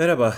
Merhaba.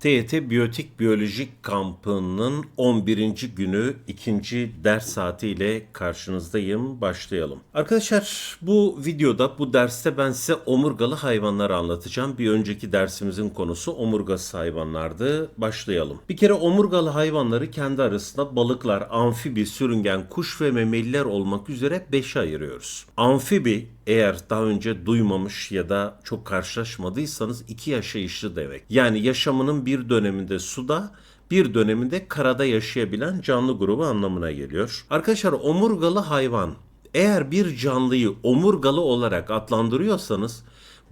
TYT Biyotik Biyolojik Kampı'nın 11. günü ikinci ders saatiyle karşınızdayım. Başlayalım. Arkadaşlar bu videoda bu derste ben size omurgalı hayvanları anlatacağım. Bir önceki dersimizin konusu omurgasız hayvanlardı. Başlayalım. Bir kere omurgalı hayvanları kendi arasında balıklar, amfibi, sürüngen, kuş ve memeliler olmak üzere 5'e ayırıyoruz. Amfibi eğer daha önce duymamış ya da çok karşılaşmadıysanız iki yaşayışlı demek. Yani yaşamının bir döneminde suda bir döneminde karada yaşayabilen canlı grubu anlamına geliyor. Arkadaşlar omurgalı hayvan eğer bir canlıyı omurgalı olarak adlandırıyorsanız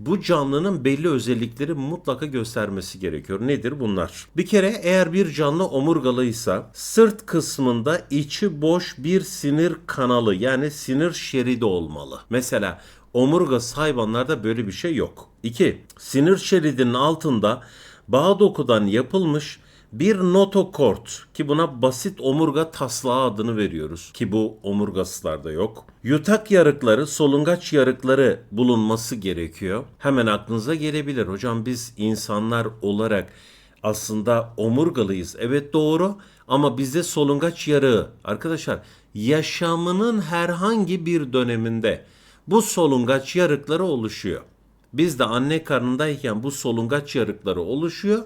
bu canlının belli özellikleri mutlaka göstermesi gerekiyor. Nedir bunlar? Bir kere eğer bir canlı omurgalıysa sırt kısmında içi boş bir sinir kanalı yani sinir şeridi olmalı. Mesela omurgasız hayvanlarda böyle bir şey yok. 2. Sinir şeridinin altında bağ dokudan yapılmış bir notokort ki buna basit omurga taslağı adını veriyoruz ki bu omurgasızlarda yok. Yutak yarıkları, solungaç yarıkları bulunması gerekiyor. Hemen aklınıza gelebilir. Hocam biz insanlar olarak aslında omurgalıyız. Evet doğru ama bizde solungaç yarığı arkadaşlar yaşamının herhangi bir döneminde bu solungaç yarıkları oluşuyor. Biz de anne karnındayken bu solungaç yarıkları oluşuyor.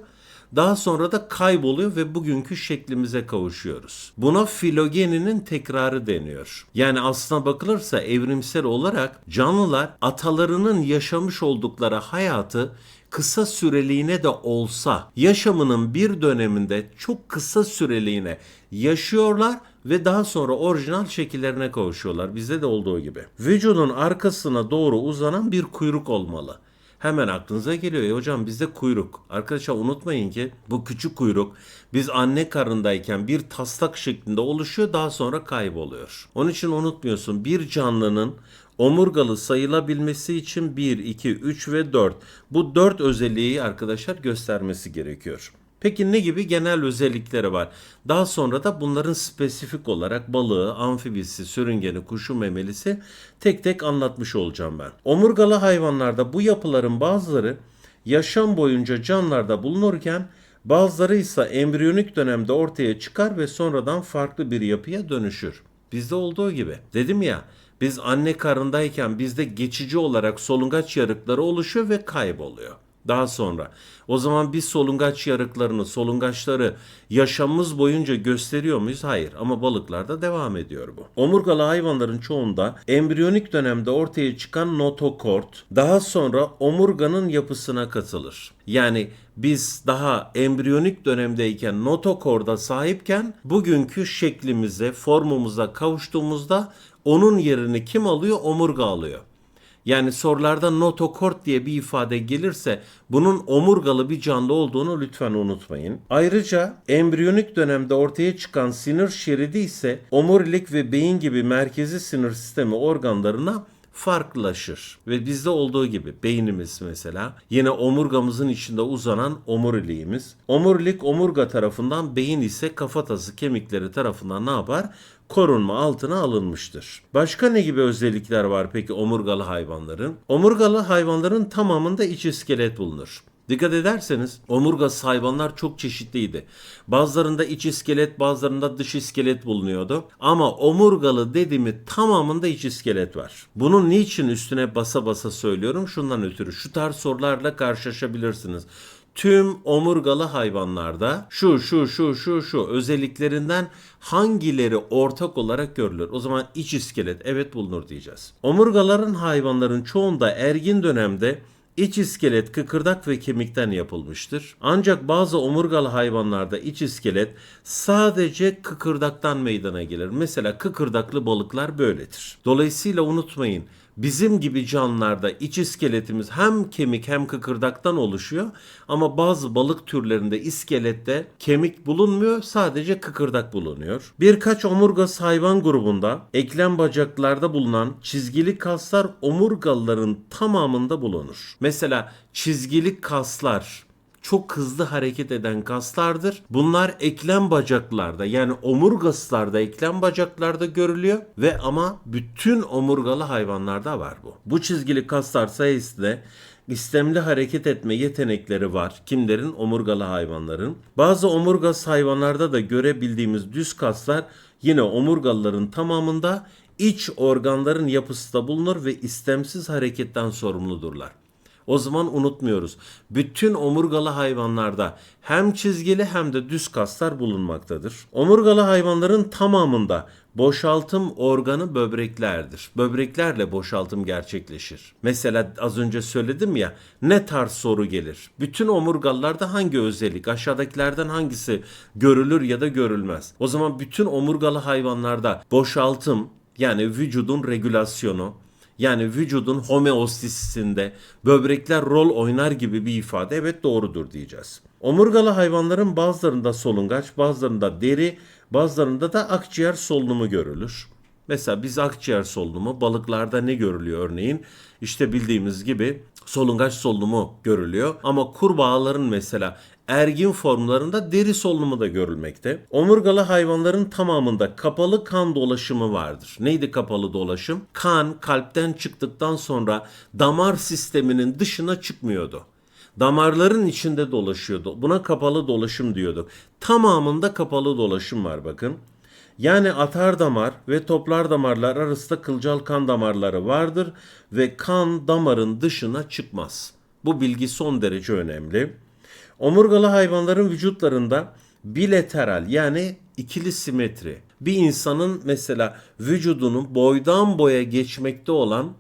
Daha sonra da kayboluyor ve bugünkü şeklimize kavuşuyoruz. Buna filogeninin tekrarı deniyor. Yani aslına bakılırsa evrimsel olarak canlılar atalarının yaşamış oldukları hayatı kısa süreliğine de olsa yaşamının bir döneminde çok kısa süreliğine yaşıyorlar ve daha sonra orijinal şekillerine kavuşuyorlar. Bizde de olduğu gibi. Vücudun arkasına doğru uzanan bir kuyruk olmalı. Hemen aklınıza geliyor. E hocam bizde kuyruk. Arkadaşlar unutmayın ki bu küçük kuyruk biz anne karındayken bir taslak şeklinde oluşuyor daha sonra kayboluyor. Onun için unutmuyorsun bir canlının omurgalı sayılabilmesi için 1, 2, 3 ve 4 bu 4 özelliği arkadaşlar göstermesi gerekiyor. Peki ne gibi genel özellikleri var? Daha sonra da bunların spesifik olarak balığı, amfibisi, sürüngeni, kuşu memelisi tek tek anlatmış olacağım ben. Omurgalı hayvanlarda bu yapıların bazıları yaşam boyunca canlılarda bulunurken bazıları ise embriyonik dönemde ortaya çıkar ve sonradan farklı bir yapıya dönüşür. Bizde olduğu gibi. Dedim ya biz anne karındayken bizde geçici olarak solungaç yarıkları oluşuyor ve kayboluyor. Daha sonra o zaman biz solungaç yarıklarını, solungaçları yaşamımız boyunca gösteriyor muyuz? Hayır ama balıklarda devam ediyor bu. Omurgalı hayvanların çoğunda embriyonik dönemde ortaya çıkan notokort daha sonra omurganın yapısına katılır. Yani biz daha embriyonik dönemdeyken notokorda sahipken bugünkü şeklimize, formumuza kavuştuğumuzda onun yerini kim alıyor? Omurga alıyor. Yani sorularda notokort diye bir ifade gelirse bunun omurgalı bir canlı olduğunu lütfen unutmayın. Ayrıca embriyonik dönemde ortaya çıkan sinir şeridi ise omurilik ve beyin gibi merkezi sinir sistemi organlarına farklılaşır. Ve bizde olduğu gibi beynimiz mesela yine omurgamızın içinde uzanan omuriliğimiz. Omurilik omurga tarafından beyin ise kafatası kemikleri tarafından ne yapar? Korunma altına alınmıştır. Başka ne gibi özellikler var peki omurgalı hayvanların? Omurgalı hayvanların tamamında iç iskelet bulunur. Dikkat ederseniz omurgasız hayvanlar çok çeşitliydi. Bazılarında iç iskelet, bazılarında dış iskelet bulunuyordu. Ama omurgalı dediğimi tamamında iç iskelet var. Bunun niçin üstüne basa basa söylüyorum? Şundan ötürü şu tarz sorularla karşılaşabilirsiniz tüm omurgalı hayvanlarda şu şu şu şu şu özelliklerinden hangileri ortak olarak görülür? O zaman iç iskelet evet bulunur diyeceğiz. Omurgaların hayvanların çoğunda ergin dönemde İç iskelet kıkırdak ve kemikten yapılmıştır. Ancak bazı omurgalı hayvanlarda iç iskelet sadece kıkırdaktan meydana gelir. Mesela kıkırdaklı balıklar böyledir. Dolayısıyla unutmayın Bizim gibi canlılarda iç iskeletimiz hem kemik hem kıkırdaktan oluşuyor ama bazı balık türlerinde iskelette kemik bulunmuyor sadece kıkırdak bulunuyor. Birkaç omurgası hayvan grubunda eklem bacaklarda bulunan çizgili kaslar omurgalıların tamamında bulunur. Mesela çizgili kaslar çok hızlı hareket eden kaslardır. Bunlar eklem bacaklarda yani omurgaslarda eklem bacaklarda görülüyor ve ama bütün omurgalı hayvanlarda var bu. Bu çizgili kaslar sayesinde istemli hareket etme yetenekleri var. Kimlerin? Omurgalı hayvanların. Bazı omurgası hayvanlarda da görebildiğimiz düz kaslar yine omurgalıların tamamında iç organların yapısı da bulunur ve istemsiz hareketten sorumludurlar. O zaman unutmuyoruz. Bütün omurgalı hayvanlarda hem çizgili hem de düz kaslar bulunmaktadır. Omurgalı hayvanların tamamında boşaltım organı böbreklerdir. Böbreklerle boşaltım gerçekleşir. Mesela az önce söyledim ya ne tarz soru gelir? Bütün omurgalılarda hangi özellik? Aşağıdakilerden hangisi görülür ya da görülmez? O zaman bütün omurgalı hayvanlarda boşaltım yani vücudun regülasyonu, yani vücudun homeostasisinde böbrekler rol oynar gibi bir ifade evet doğrudur diyeceğiz. Omurgalı hayvanların bazılarında solungaç, bazılarında deri, bazılarında da akciğer solunumu görülür. Mesela biz akciğer solunumu balıklarda ne görülüyor örneğin? İşte bildiğimiz gibi solungaç solunumu görülüyor. Ama kurbağaların mesela ergin formlarında deri solunumu da görülmekte. Omurgalı hayvanların tamamında kapalı kan dolaşımı vardır. Neydi kapalı dolaşım? Kan kalpten çıktıktan sonra damar sisteminin dışına çıkmıyordu. Damarların içinde dolaşıyordu. Buna kapalı dolaşım diyorduk. Tamamında kapalı dolaşım var bakın. Yani atar damar ve toplar damarlar arasında kılcal kan damarları vardır ve kan damarın dışına çıkmaz. Bu bilgi son derece önemli. Omurgalı hayvanların vücutlarında bilateral yani ikili simetri. Bir insanın mesela vücudunun boydan boya geçmekte olan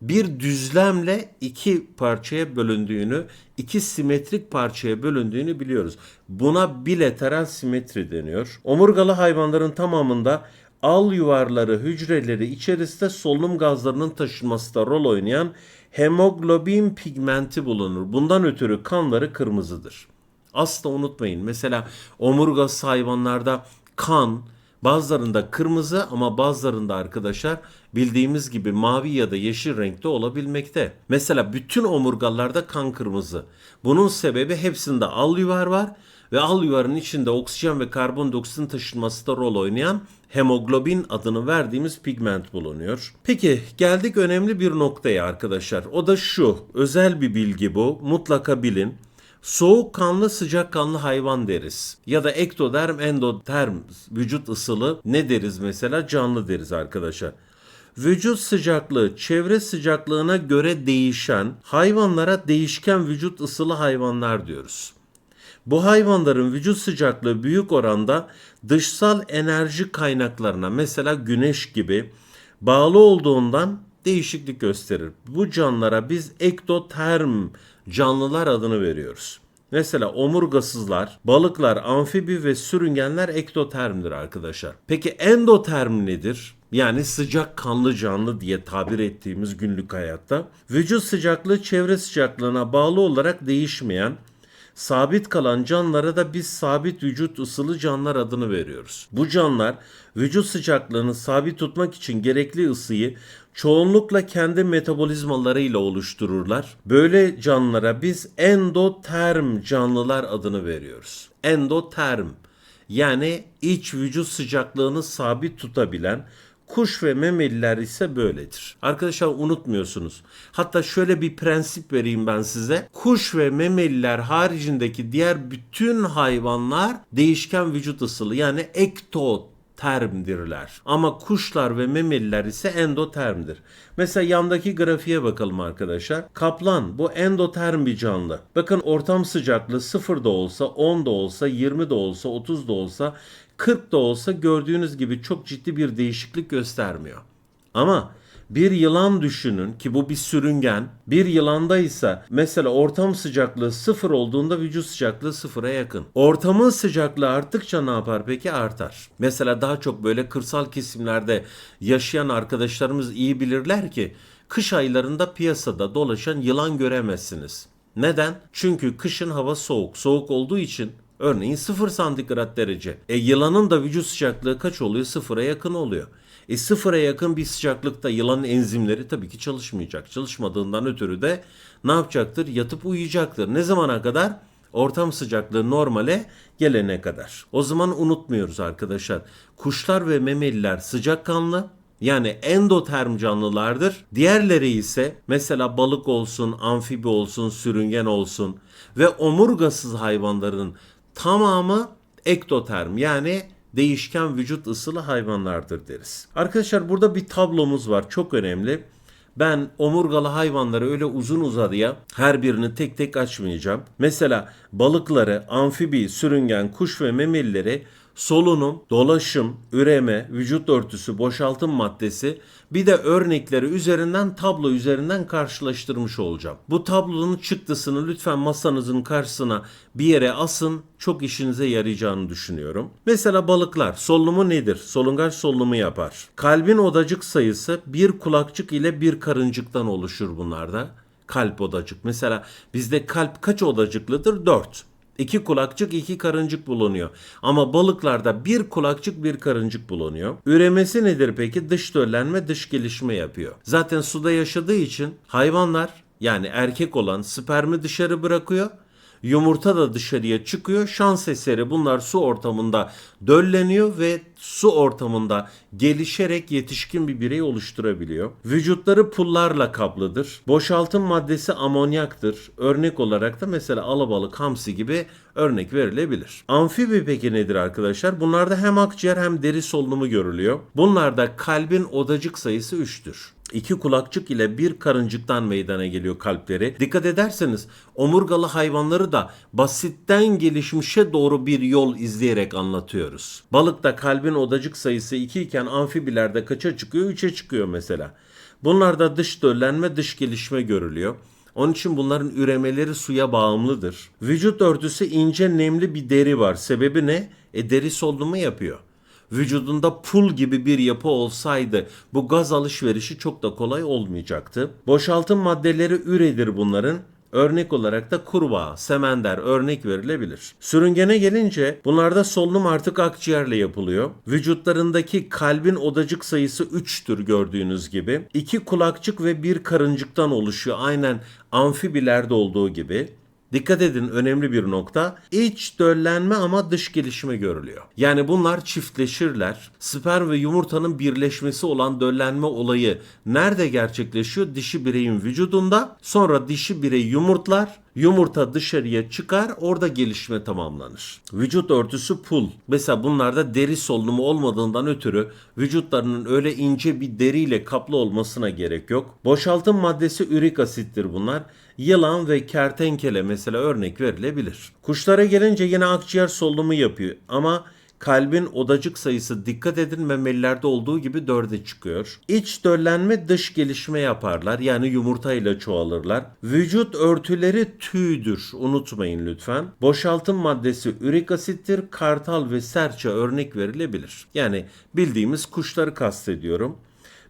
bir düzlemle iki parçaya bölündüğünü, iki simetrik parçaya bölündüğünü biliyoruz. Buna bilateral simetri deniyor. Omurgalı hayvanların tamamında al yuvarları hücreleri içerisinde solunum gazlarının taşınmasında rol oynayan hemoglobin pigmenti bulunur. Bundan ötürü kanları kırmızıdır. Asla unutmayın. Mesela omurgası hayvanlarda kan, bazılarında kırmızı ama bazılarında arkadaşlar bildiğimiz gibi mavi ya da yeşil renkte olabilmekte. Mesela bütün omurgalarda kan kırmızı. Bunun sebebi hepsinde al yuvar var ve al yuvarın içinde oksijen ve karbondioksit taşınması da rol oynayan hemoglobin adını verdiğimiz pigment bulunuyor. Peki geldik önemli bir noktaya arkadaşlar. O da şu. Özel bir bilgi bu. Mutlaka bilin. Soğukkanlı sıcakkanlı hayvan deriz. Ya da ektoderm endoterm vücut ısılı ne deriz mesela canlı deriz arkadaşlar. Vücut sıcaklığı çevre sıcaklığına göre değişen hayvanlara değişken vücut ısılı hayvanlar diyoruz. Bu hayvanların vücut sıcaklığı büyük oranda dışsal enerji kaynaklarına mesela güneş gibi bağlı olduğundan değişiklik gösterir. Bu canlılara biz ektoterm canlılar adını veriyoruz. Mesela omurgasızlar, balıklar, amfibi ve sürüngenler ektotermdir arkadaşlar. Peki endoterm nedir? Yani sıcak kanlı canlı diye tabir ettiğimiz günlük hayatta vücut sıcaklığı çevre sıcaklığına bağlı olarak değişmeyen sabit kalan canlılara da biz sabit vücut ısılı canlılar adını veriyoruz. Bu canlılar vücut sıcaklığını sabit tutmak için gerekli ısıyı çoğunlukla kendi metabolizmalarıyla oluştururlar. Böyle canlılara biz endoterm canlılar adını veriyoruz. Endoterm yani iç vücut sıcaklığını sabit tutabilen Kuş ve memeliler ise böyledir. Arkadaşlar unutmuyorsunuz. Hatta şöyle bir prensip vereyim ben size. Kuş ve memeliler haricindeki diğer bütün hayvanlar değişken vücut ısılı yani ekto termdirler. Ama kuşlar ve memeliler ise endotermdir. Mesela yandaki grafiğe bakalım arkadaşlar. Kaplan bu endoterm bir canlı. Bakın ortam sıcaklığı 0 da olsa, 10 da olsa, 20 de olsa, 30 da olsa 40 da olsa gördüğünüz gibi çok ciddi bir değişiklik göstermiyor. Ama bir yılan düşünün ki bu bir sürüngen. Bir yılanda ise mesela ortam sıcaklığı sıfır olduğunda vücut sıcaklığı sıfıra yakın. Ortamın sıcaklığı arttıkça ne yapar peki? Artar. Mesela daha çok böyle kırsal kesimlerde yaşayan arkadaşlarımız iyi bilirler ki kış aylarında piyasada dolaşan yılan göremezsiniz. Neden? Çünkü kışın hava soğuk. Soğuk olduğu için Örneğin 0 santigrat derece. E yılanın da vücut sıcaklığı kaç oluyor? Sıfıra yakın oluyor. E sıfıra yakın bir sıcaklıkta yılanın enzimleri tabii ki çalışmayacak. Çalışmadığından ötürü de ne yapacaktır? Yatıp uyuyacaktır. Ne zamana kadar? Ortam sıcaklığı normale gelene kadar. O zaman unutmuyoruz arkadaşlar. Kuşlar ve memeliler sıcakkanlı Yani endoterm canlılardır. Diğerleri ise mesela balık olsun, amfibi olsun, sürüngen olsun ve omurgasız hayvanların tamamı ektoterm yani değişken vücut ısılı hayvanlardır deriz. Arkadaşlar burada bir tablomuz var çok önemli. Ben omurgalı hayvanları öyle uzun uzadıya her birini tek tek açmayacağım. Mesela balıkları, amfibi, sürüngen, kuş ve memelileri solunum, dolaşım, üreme, vücut örtüsü, boşaltım maddesi bir de örnekleri üzerinden tablo üzerinden karşılaştırmış olacağım. Bu tablonun çıktısını lütfen masanızın karşısına bir yere asın. Çok işinize yarayacağını düşünüyorum. Mesela balıklar solunumu nedir? Solungaç solunumu yapar. Kalbin odacık sayısı bir kulakçık ile bir karıncıktan oluşur bunlarda. Kalp odacık. Mesela bizde kalp kaç odacıklıdır? 4. İki kulakçık, iki karıncık bulunuyor. Ama balıklarda bir kulakçık, bir karıncık bulunuyor. Üremesi nedir peki? Dış döllenme, dış gelişme yapıyor. Zaten suda yaşadığı için hayvanlar yani erkek olan spermi dışarı bırakıyor. Yumurta da dışarıya çıkıyor. Şans eseri bunlar su ortamında dölleniyor ve su ortamında gelişerek yetişkin bir birey oluşturabiliyor. Vücutları pullarla kaplıdır. Boşaltım maddesi amonyaktır. Örnek olarak da mesela alabalık, hamsi gibi örnek verilebilir. Amfibi peki nedir arkadaşlar? Bunlarda hem akciğer hem deri solunumu görülüyor. Bunlarda kalbin odacık sayısı 3'tür iki kulakçık ile bir karıncıktan meydana geliyor kalpleri. Dikkat ederseniz omurgalı hayvanları da basitten gelişmişe doğru bir yol izleyerek anlatıyoruz. Balıkta kalbin odacık sayısı 2 iken amfibilerde kaça çıkıyor? 3'e çıkıyor mesela. Bunlarda dış döllenme, dış gelişme görülüyor. Onun için bunların üremeleri suya bağımlıdır. Vücut örtüsü ince nemli bir deri var. Sebebi ne? E deri solunumu yapıyor vücudunda pul gibi bir yapı olsaydı bu gaz alışverişi çok da kolay olmayacaktı. Boşaltım maddeleri üredir bunların. Örnek olarak da kurbağa, semender örnek verilebilir. Sürüngene gelince bunlarda solunum artık akciğerle yapılıyor. Vücutlarındaki kalbin odacık sayısı 3'tür gördüğünüz gibi. İki kulakçık ve bir karıncıktan oluşuyor. Aynen amfibilerde olduğu gibi. Dikkat edin önemli bir nokta. İç döllenme ama dış gelişme görülüyor. Yani bunlar çiftleşirler. Sperm ve yumurtanın birleşmesi olan döllenme olayı nerede gerçekleşiyor? Dişi bireyin vücudunda. Sonra dişi birey yumurtlar. Yumurta dışarıya çıkar, orada gelişme tamamlanır. Vücut örtüsü pul. Mesela bunlarda deri solunumu olmadığından ötürü vücutlarının öyle ince bir deriyle kaplı olmasına gerek yok. Boşaltım maddesi ürik asittir bunlar. Yılan ve kertenkele mesela örnek verilebilir. Kuşlara gelince yine akciğer solunumu yapıyor ama kalbin odacık sayısı dikkat edin memelilerde olduğu gibi dörde çıkıyor. İç döllenme dış gelişme yaparlar yani yumurtayla çoğalırlar. Vücut örtüleri tüydür unutmayın lütfen. Boşaltım maddesi ürik asittir kartal ve serçe örnek verilebilir. Yani bildiğimiz kuşları kastediyorum.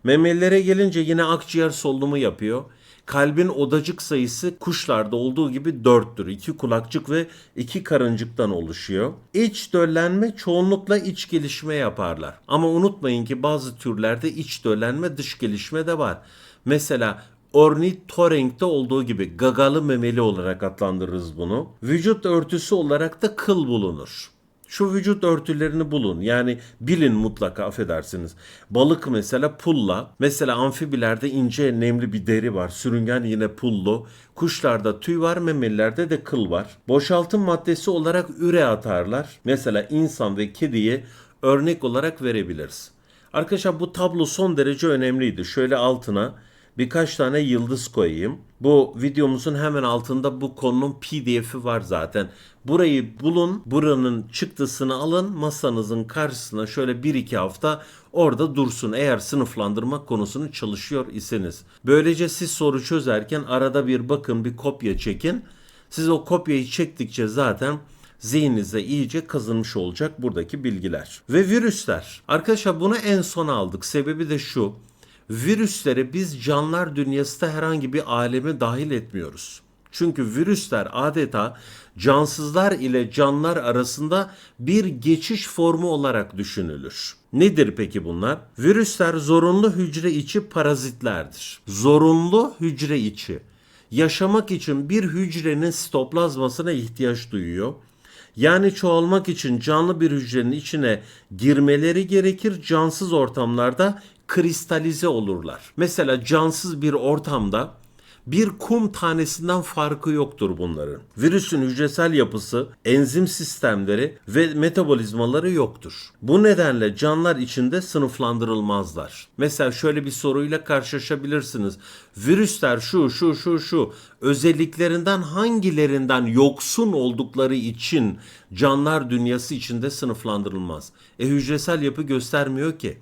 Memelilere gelince yine akciğer solunumu yapıyor. Kalbin odacık sayısı kuşlarda olduğu gibi 4'tür. 2 kulakçık ve 2 karıncıktan oluşuyor. İç döllenme çoğunlukla iç gelişme yaparlar. Ama unutmayın ki bazı türlerde iç döllenme dış gelişme de var. Mesela ornitorenkte olduğu gibi gagalı memeli olarak adlandırırız bunu. Vücut örtüsü olarak da kıl bulunur şu vücut örtülerini bulun. Yani bilin mutlaka affedersiniz. Balık mesela pulla. Mesela amfibilerde ince nemli bir deri var. Sürüngen yine pullu. Kuşlarda tüy var, memelilerde de kıl var. Boşaltım maddesi olarak üre atarlar. Mesela insan ve kediye örnek olarak verebiliriz. Arkadaşlar bu tablo son derece önemliydi. Şöyle altına birkaç tane yıldız koyayım. Bu videomuzun hemen altında bu konunun pdf'i var zaten. Burayı bulun, buranın çıktısını alın, masanızın karşısına şöyle 1-2 hafta orada dursun eğer sınıflandırma konusunu çalışıyor iseniz. Böylece siz soru çözerken arada bir bakın bir kopya çekin. Siz o kopyayı çektikçe zaten zihninize iyice kazınmış olacak buradaki bilgiler. Ve virüsler. Arkadaşlar bunu en son aldık. Sebebi de şu virüsleri biz canlılar dünyasında herhangi bir aleme dahil etmiyoruz. Çünkü virüsler adeta cansızlar ile canlılar arasında bir geçiş formu olarak düşünülür. Nedir peki bunlar? Virüsler zorunlu hücre içi parazitlerdir. Zorunlu hücre içi. Yaşamak için bir hücrenin sitoplazmasına ihtiyaç duyuyor. Yani çoğalmak için canlı bir hücrenin içine girmeleri gerekir. Cansız ortamlarda kristalize olurlar. Mesela cansız bir ortamda bir kum tanesinden farkı yoktur bunların. Virüsün hücresel yapısı, enzim sistemleri ve metabolizmaları yoktur. Bu nedenle canlılar içinde sınıflandırılmazlar. Mesela şöyle bir soruyla karşılaşabilirsiniz. Virüsler şu şu şu şu özelliklerinden hangilerinden yoksun oldukları için canlılar dünyası içinde sınıflandırılmaz. E hücresel yapı göstermiyor ki.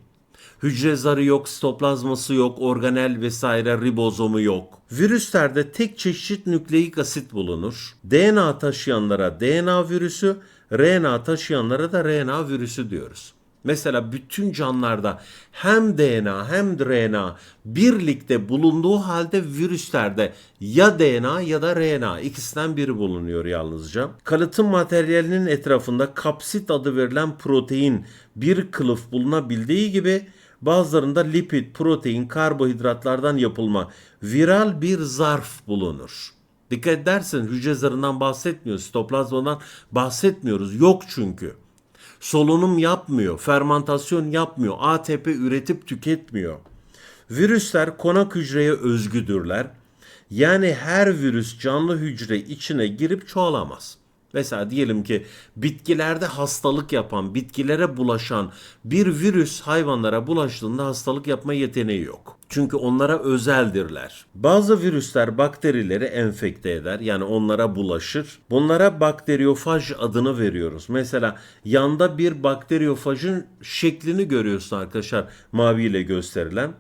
Hücre zarı yok, sitoplazması yok, organel vesaire ribozomu yok. Virüslerde tek çeşit nükleik asit bulunur. DNA taşıyanlara DNA virüsü, RNA taşıyanlara da RNA virüsü diyoruz. Mesela bütün canlılarda hem DNA hem RNA birlikte bulunduğu halde virüslerde ya DNA ya da RNA ikisinden biri bulunuyor yalnızca. Kalıtım materyalinin etrafında kapsit adı verilen protein bir kılıf bulunabildiği gibi bazılarında lipid, protein, karbonhidratlardan yapılma viral bir zarf bulunur. Dikkat edersen hücre zarından bahsetmiyoruz, sitoplazmadan bahsetmiyoruz. Yok çünkü. Solunum yapmıyor, fermantasyon yapmıyor, ATP üretip tüketmiyor. Virüsler konak hücreye özgüdürler. Yani her virüs canlı hücre içine girip çoğalamaz. Mesela diyelim ki bitkilerde hastalık yapan, bitkilere bulaşan bir virüs hayvanlara bulaştığında hastalık yapma yeteneği yok. Çünkü onlara özeldirler. Bazı virüsler bakterileri enfekte eder. Yani onlara bulaşır. Bunlara bakteriyofaj adını veriyoruz. Mesela yanda bir bakteriyofajın şeklini görüyorsun arkadaşlar maviyle gösterilen.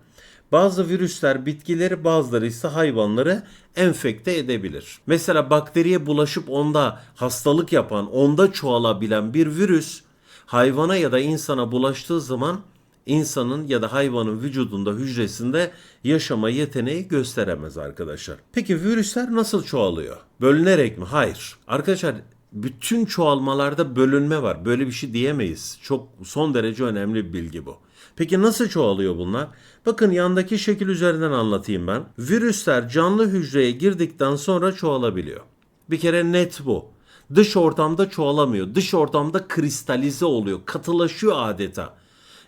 Bazı virüsler bitkileri bazıları ise hayvanları enfekte edebilir. Mesela bakteriye bulaşıp onda hastalık yapan, onda çoğalabilen bir virüs hayvana ya da insana bulaştığı zaman insanın ya da hayvanın vücudunda hücresinde yaşama yeteneği gösteremez arkadaşlar. Peki virüsler nasıl çoğalıyor? Bölünerek mi? Hayır. Arkadaşlar bütün çoğalmalarda bölünme var. Böyle bir şey diyemeyiz. Çok son derece önemli bir bilgi bu. Peki nasıl çoğalıyor bunlar? Bakın yandaki şekil üzerinden anlatayım ben. Virüsler canlı hücreye girdikten sonra çoğalabiliyor. Bir kere net bu. Dış ortamda çoğalamıyor. Dış ortamda kristalize oluyor. Katılaşıyor adeta.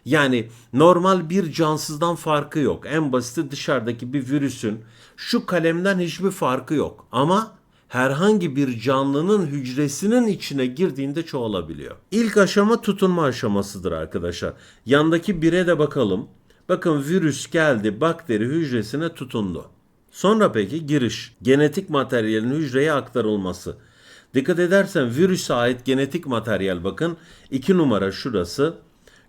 Yani normal bir cansızdan farkı yok. En basiti dışarıdaki bir virüsün şu kalemden hiçbir farkı yok. Ama herhangi bir canlının hücresinin içine girdiğinde çoğalabiliyor. İlk aşama tutunma aşamasıdır arkadaşlar. Yandaki bire de bakalım. Bakın virüs geldi bakteri hücresine tutundu. Sonra peki giriş. Genetik materyalin hücreye aktarılması. Dikkat edersen virüse ait genetik materyal bakın 2 numara şurası.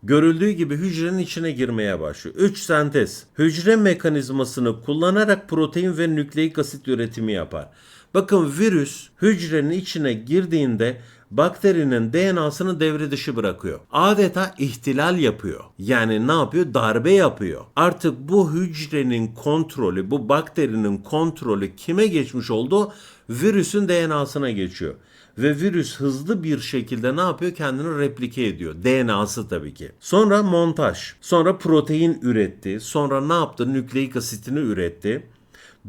Görüldüğü gibi hücrenin içine girmeye başlıyor. 3 sentez. Hücre mekanizmasını kullanarak protein ve nükleik asit üretimi yapar. Bakın virüs hücrenin içine girdiğinde bakterinin DNA'sını devre dışı bırakıyor. Adeta ihtilal yapıyor. Yani ne yapıyor? Darbe yapıyor. Artık bu hücrenin kontrolü, bu bakterinin kontrolü kime geçmiş oldu? Virüsün DNA'sına geçiyor. Ve virüs hızlı bir şekilde ne yapıyor? Kendini replike ediyor. DNA'sı tabii ki. Sonra montaj. Sonra protein üretti. Sonra ne yaptı? Nükleik asitini üretti.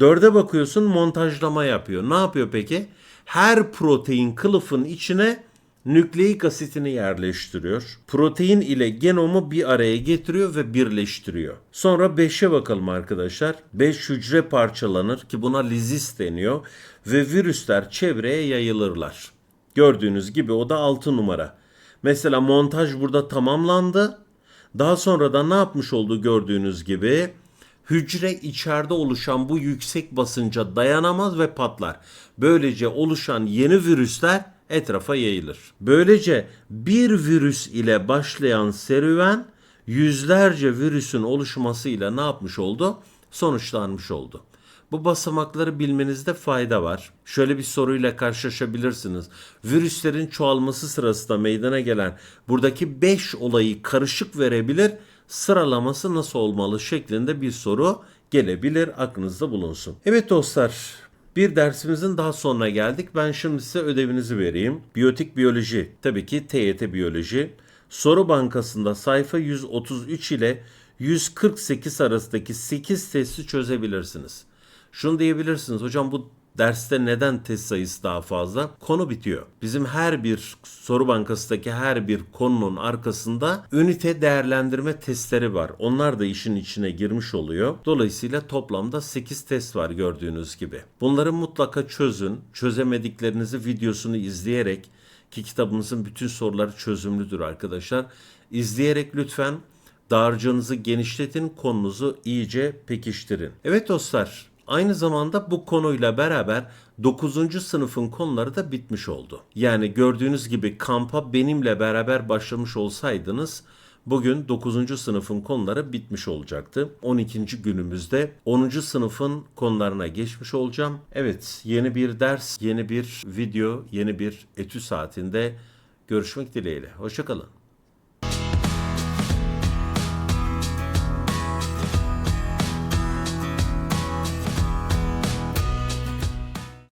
Dörde bakıyorsun montajlama yapıyor. Ne yapıyor peki? Her protein kılıfın içine nükleik asitini yerleştiriyor. Protein ile genomu bir araya getiriyor ve birleştiriyor. Sonra 5'e bakalım arkadaşlar. 5 hücre parçalanır ki buna lizis deniyor ve virüsler çevreye yayılırlar. Gördüğünüz gibi o da 6 numara. Mesela montaj burada tamamlandı. Daha sonra da ne yapmış oldu gördüğünüz gibi hücre içeride oluşan bu yüksek basınca dayanamaz ve patlar. Böylece oluşan yeni virüsler etrafa yayılır. Böylece bir virüs ile başlayan serüven yüzlerce virüsün oluşmasıyla ne yapmış oldu? Sonuçlanmış oldu. Bu basamakları bilmenizde fayda var. Şöyle bir soruyla karşılaşabilirsiniz. Virüslerin çoğalması sırasında meydana gelen buradaki 5 olayı karışık verebilir sıralaması nasıl olmalı şeklinde bir soru gelebilir aklınızda bulunsun. Evet dostlar bir dersimizin daha sonuna geldik. Ben şimdi size ödevinizi vereyim. Biyotik biyoloji tabii ki TYT biyoloji. Soru bankasında sayfa 133 ile 148 arasındaki 8 testi çözebilirsiniz. Şunu diyebilirsiniz hocam bu Derste neden test sayısı daha fazla? Konu bitiyor. Bizim her bir soru bankasındaki her bir konunun arkasında ünite değerlendirme testleri var. Onlar da işin içine girmiş oluyor. Dolayısıyla toplamda 8 test var gördüğünüz gibi. Bunları mutlaka çözün. Çözemediklerinizi videosunu izleyerek ki kitabımızın bütün soruları çözümlüdür arkadaşlar. İzleyerek lütfen dağarcığınızı genişletin, konunuzu iyice pekiştirin. Evet dostlar, aynı zamanda bu konuyla beraber 9. sınıfın konuları da bitmiş oldu. Yani gördüğünüz gibi kampa benimle beraber başlamış olsaydınız Bugün 9. sınıfın konuları bitmiş olacaktı. 12. günümüzde 10. sınıfın konularına geçmiş olacağım. Evet, yeni bir ders, yeni bir video, yeni bir etü saatinde görüşmek dileğiyle. Hoşçakalın.